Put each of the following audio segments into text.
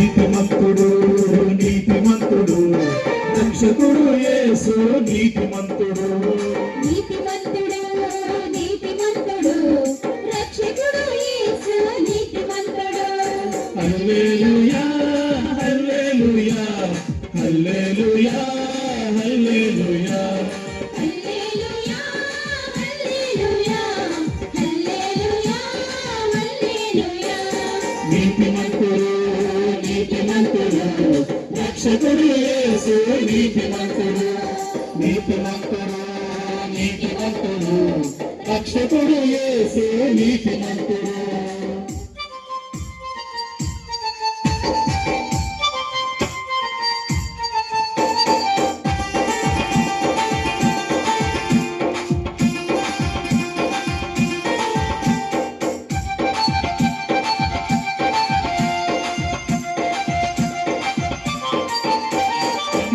నీతిమంతుడు నీతిమంతుడు. రక్షకుడు యేసు నీతిమంతుడు. నీతిమంతుడు నీతిమంతుడు. రక్షకుడు యేసు నీతిమంతుడు. హల్లెలూయా హల్లెలూయా హల్లెలూయా హల్లెలూయా. నీతిమంతుడు రక్షకుడు యేసు నీతిమంతుడు నీతిమంతుడు నీతిమంతుడు రక్షకుడు యేసు నీతిమంతుడు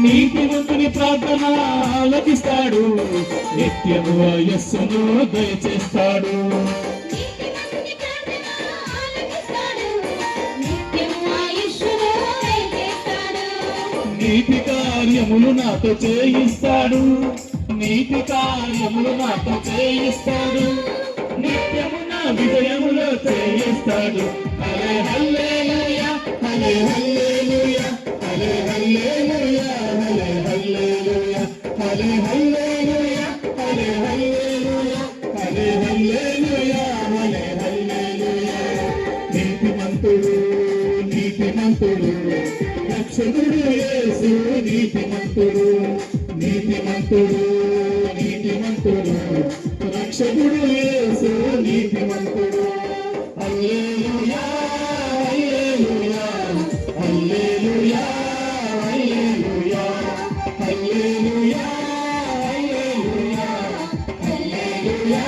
నీతిమంతుని ప్రార్థన ఆలకిస్తాడు. నిత్యము వయస్సును దయచేస్తాడు నీతి కార్యములు నాతో చేయిస్తాడు. నీతి కార్యములు నాతో చేయిస్తాడు. నిత్యము నా విజయములో చేయిస్తాడు. హలే హల్లేలూయా హలే హల్లేలూయా. నీతిమంతుడు నీతిమంతుడు రక్షకుడు యేసు నీతిమంతుడు నీతిమంతుడు నీతిమంతుడు రక్షకుడు యేసు నీతిమంతుడు అల్లేలుయా అల్లేలుయా అల్లేలుయా అల్లేలుయా అల్లేలుయా అల్లేలుయా అల్లేలుయా